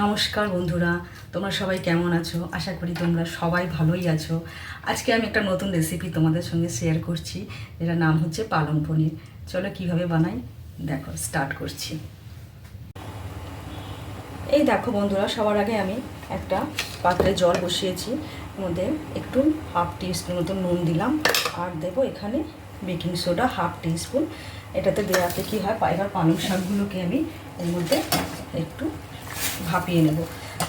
নমস্কার বন্ধুরা, তোমরা সবাই কেমন আছো? আশা করি তোমরা সবাই ভালোই আছো। আজকে আমি একটা নতুন রেসিপি তোমাদের সঙ্গে শেয়ার করছি, যেটার নাম হচ্ছে পালং পনির। চলো কীভাবে বানাই? দেখো স্টার্ট করছি। এই দেখো বন্ধুরা, সবার আগে আমি একটা পাত্রে জল বসিয়েছি মধ্যে একটু হাফ টি টিস্পুন মতো নুন দিলাম, আর দেবো এখানে বেকিং সোডা হাফ টি টিস্পুন এটাতে দেওয়াতে কী হয় পায়গার পালং শাকগুলোকে আমি এর মধ্যে একটু ভাপিয়ে নেব।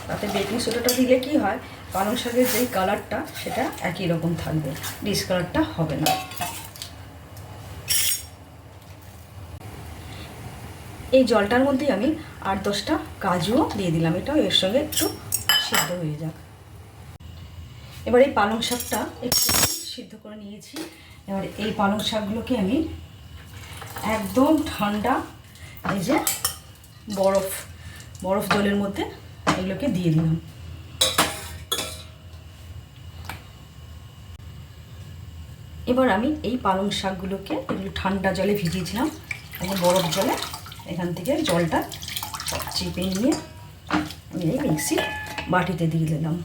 তাতে বেকিং সোডাটা দিলে কি হয়, পালং শাকের যেই কালারটা, সেটা একই রকম থাকবে। ডিসকালারটা হবে না। এই জলটার মধ্যেই আমি আট দশটা কাজুও দিয়ে দিলাম। এটাও এর সঙ্গে একটু সিদ্ধ হয়ে যাক। এবার এই পালং শাকটা একটু সিদ্ধ করে নিয়েছি। এবার এই পালং শাকগুলোকে আমি একদম ঠান্ডা, এই যে বরফ বরফ জলের মধ্যে এগুলোকে দিয়ে দিলাম। এবার আমি এই পালং শাকগুলোকে এগুলো ঠান্ডা জলে ভিজিয়েছিলাম। এবং বরফ জলে এখান থেকে জলটা চেপে নিয়ে আমি এই মিক্সি বাটিতে দিয়ে দিলাম।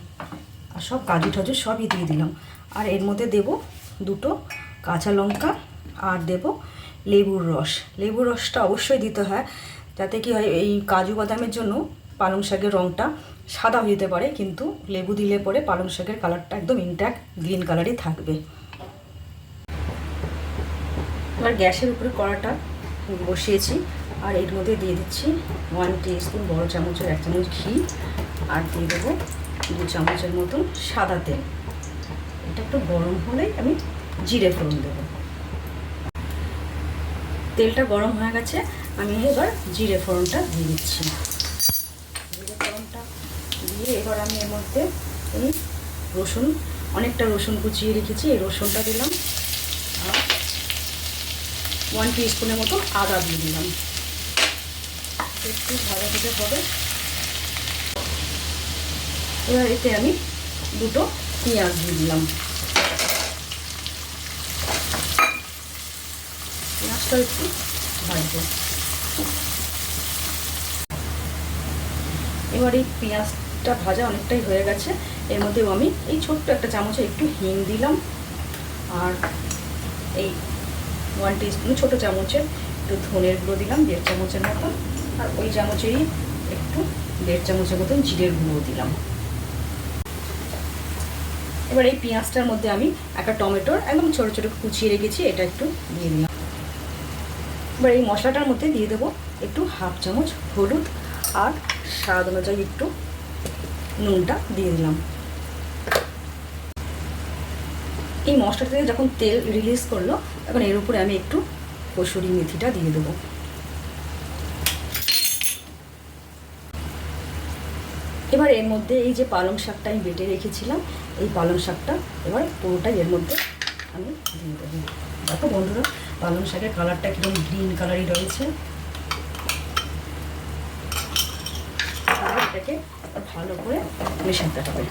আর সব কাজু টাজু সবই দিয়ে দিলাম। আর এর মধ্যে দেব দুটো কাঁচা লঙ্কা আর দেব লেবুর রস। লেবুর রসটা অবশ্যই দিতে হয়। যাতে কি হয়, এই কাজু বাদামের জন্য পালং শাকের রঙটা সাদা হয়ে যেতে পারে, কিন্তু লেবু দিলে পরে পালং শাকের কালারটা একদম ইনট্যাক্ট গ্রিন কালারই থাকবে। এবার গ্যাসের উপরে কড়াটা বসিয়েছি, আর এর মধ্যে দিয়ে দিচ্ছি ওয়ান স্পুন বড় চামচের, এক চামচ ঘি, আর দিয়ে দেবো দু চামচের মতন সাদা তেল। এটা একটু গরম হলেই আমি জিরে ফোড়ন দেবো। তেলটা গরম হয়ে গেছে, আমি এবার জিরে ফোড়নটা দিয়ে দিচ্ছি। জিরে ফোড়নটা দিয়ে এবার আমি এর মধ্যে এই রসুন, অনেকটা রসুন কুচিয়ে রেখেছি, এই রসুনটা দিলাম। আর ওয়ান স্পুনের মতো আদা দিয়ে দিলাম। একটু ভালো হতে হবে। এবার এতে আমি দুটো পেঁয়াজ দিয়ে দিলাম। পেঁয়াজটা একটু ভাজবো এবার এই পেঁয়াজটা ভাজা অনেকটাই হয়ে গেছে। এর মধ্যেও আমি এই ছোট্ট একটা চামচে একটু হিং দিলাম। আর এই ওয়ান টিস্পুন ছোটো চামচের একটু ধনের গুঁড়ো দিলাম, দেড় চামচের মতন। আর ওই চামচেরই একটু দেড় চামচের মতন জিরের গুঁড়ো দিলাম। এবার এই পেঁয়াজটার মধ্যে আমি একটা টমেটোর একদম ছোটো ছোটো কুচিয়ে রেখেছি, এটা একটু দিয়ে দিলাম। এবার এই মশলাটার মধ্যে দিয়ে দেবো একটু হাফ চামচ হলুদ আর স্বাদ অনুযায়ী একটু নুনটা দিয়ে দিলাম। এই মশলাটা থেকে যখন তেল রিলিজ করল তখন এর উপরে আমি একটু কসুরি মেথিটা দিয়ে দেবো। এবার এর মধ্যে এই যে পালং শাকটা আমি বেটে রেখেছিলাম, এই পালং শাকটা এবার পুরোটাই এর মধ্যে আমি দিয়ে দেবো। দেখো বন্ধুরা, পালং শাকের কালারটা কীরকম গ্রিন কালারই রয়েছে। এটাকে ভালো করে মেশাতে হবে।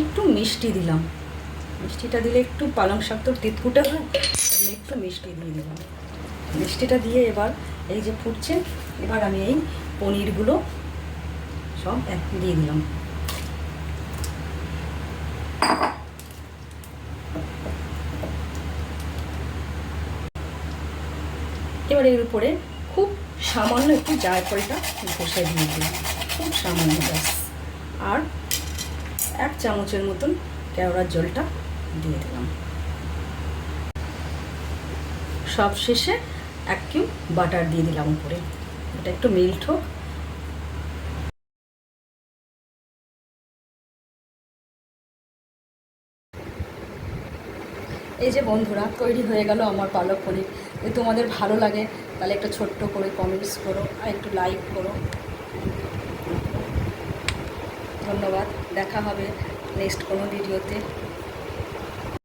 একটু মিষ্টি দিলাম। মিষ্টিটা দিলে একটু পালং শাক তো তেতকুটে হয় একটু মিষ্টি দিয়ে দিলাম। মিষ্টিটা দিয়ে এবার এই যে ফুটছে, এবার আমি এই পনিরগুলো সব এক দিয়ে দিলাম। এবার এর উপরে খুব সামান্য একটু জায়ফলটা ঘষে দিয়ে দিলাম খুব সামান্য, ব্যাস। আর এক চামচের মতন কেওড়ার জলটা দিয়ে দিলাম। সব শেষে এক কিউ বাটার দিয়ে দিলাম উপরে। এটা একটু মেল্ট হোক। এই যে বন্ধুরা, তৈরি হয়ে গেল আমার পালক পনির। যদি তোমাদের ভালো লাগে, তাহলে একটা ছোট্ট করে কমেন্টস করো, আর একটু লাইক করো। ধন্যবাদ, দেখা হবে নেক্সট কোনো ভিডিওতে